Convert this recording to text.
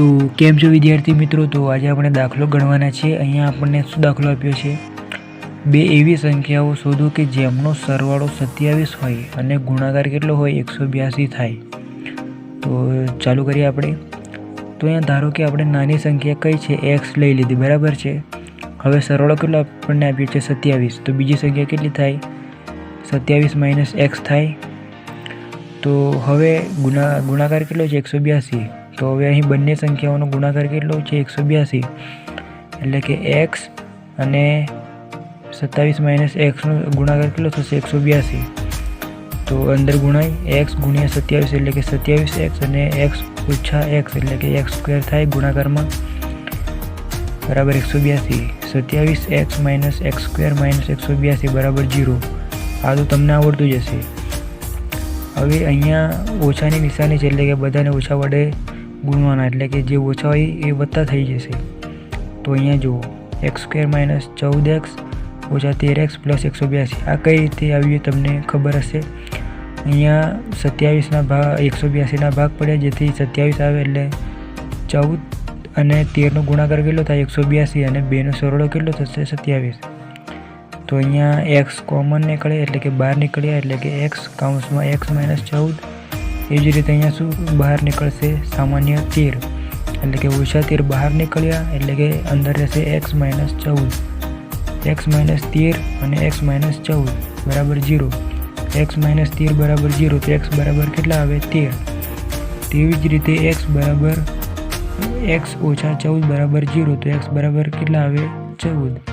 તો કેમ છો વિદ્યાર્થી મિત્રો? તો આજે આપણે દાખલો ગણવાના છે. અહીંયા આપણને શું દાખલો આપ્યો છે? બે એવી સંખ્યાઓ શોધો કે જેમનો સરવાળો સત્યાવીસ હોય અને ગુણાકાર કેટલો હોય? એકસો બ્યાસી થાય. તો ચાલુ કરીએ આપણે. તો અહીંયા ધારો કે આપણે નાની સંખ્યા કઈ છે? એક્સ લઈ લીધી. બરાબર છે? હવે સરવાળો કેટલો આપણને આપ્યો છે? સત્યાવીસ. તો બીજી સંખ્યા કેટલી થાય? સત્યાવીસ માઇનસ એક્સ થાય. તો હવે ગુણા, ગુણાકાર કેટલો છે? એકસો બ્યાસી. તો હવે અહીં બંને સંખ્યાઓનો ગુણાકાર કેટલો છે? એકસો બ્યાસી. એટલે કે એક્સ અને સત્તાવીસ માઇનસ એક્સનો ગુણાકાર કેટલો થશે? એકસો બ્યાસી. તો અંદર ગુણાય એક્સ ગુણ્યા સત્યાવીસ એટલે કે સત્યાવીસ એક્સ અને એક્સ ઓછા એક્સ એટલે કે એક્સ સ્ક્વેર થાય ગુણાકારમાં. બરાબર એકસો બ્યાસી. સત્યાવીસ X minus X square minus એકસો બ્યાસી બરાબર જીરો. આ તો તમને આવડતું જ હશે. હવે અહીંયા ઓછાની નિશાની છે એટલે કે બધાને ઓછા વડે ગુણવાના એટલે કે જે ઓછા હોય એ વધતા થઈ જશે. તો અહીંયા જુઓ, એક્સ સ્ક્વેર માઇનસ ચૌદ એક્સ ઓછા તેર એક્સ પ્લસ એકસો બ્યાસી. આ કઈ રીતે આવ્યું તમને ખબર હશે? અહીંયા સત્યાવીસના ભાગ એકસો બ્યાસીના ભાગ પડ્યા, જેથી સત્યાવીસ આવે એટલે ચૌદ અને તેરનો ગુણાકાર કેટલો થાય? એકસો બ્યાસી અને બેનો સરવાળો કેટલો થશે? સત્યાવીસ. તો અહીંયા એક્સ કોમન નીકળે એટલે કે બહાર નીકળ્યા એટલે કે એક્સ કાઉન્સમાં એક્સ માઇનસ ચૌદ એ જ રીતે અહીંયા શું બહાર નીકળશે સામાન્ય તેર. એટલે કે ઓછા તેર બહાર નીકળ્યા, એટલે કે અંદર રહેશે એક્સ માઇનસ ચૌદ. એક્સ માઇનસ તેર અને એક્સ માઇનસ ચૌદ બરાબર જીરો. એક્સ માઇનસ તેર બરાબર જીરો તો એક્સ બરાબર કેટલા આવે? તેર. તેવી જ રીતે એક્સ બરાબર એક્સ ઓછા ચૌદ બરાબર જીરો તો એક્સ બરાબર કેટલા આવે? ચૌદ.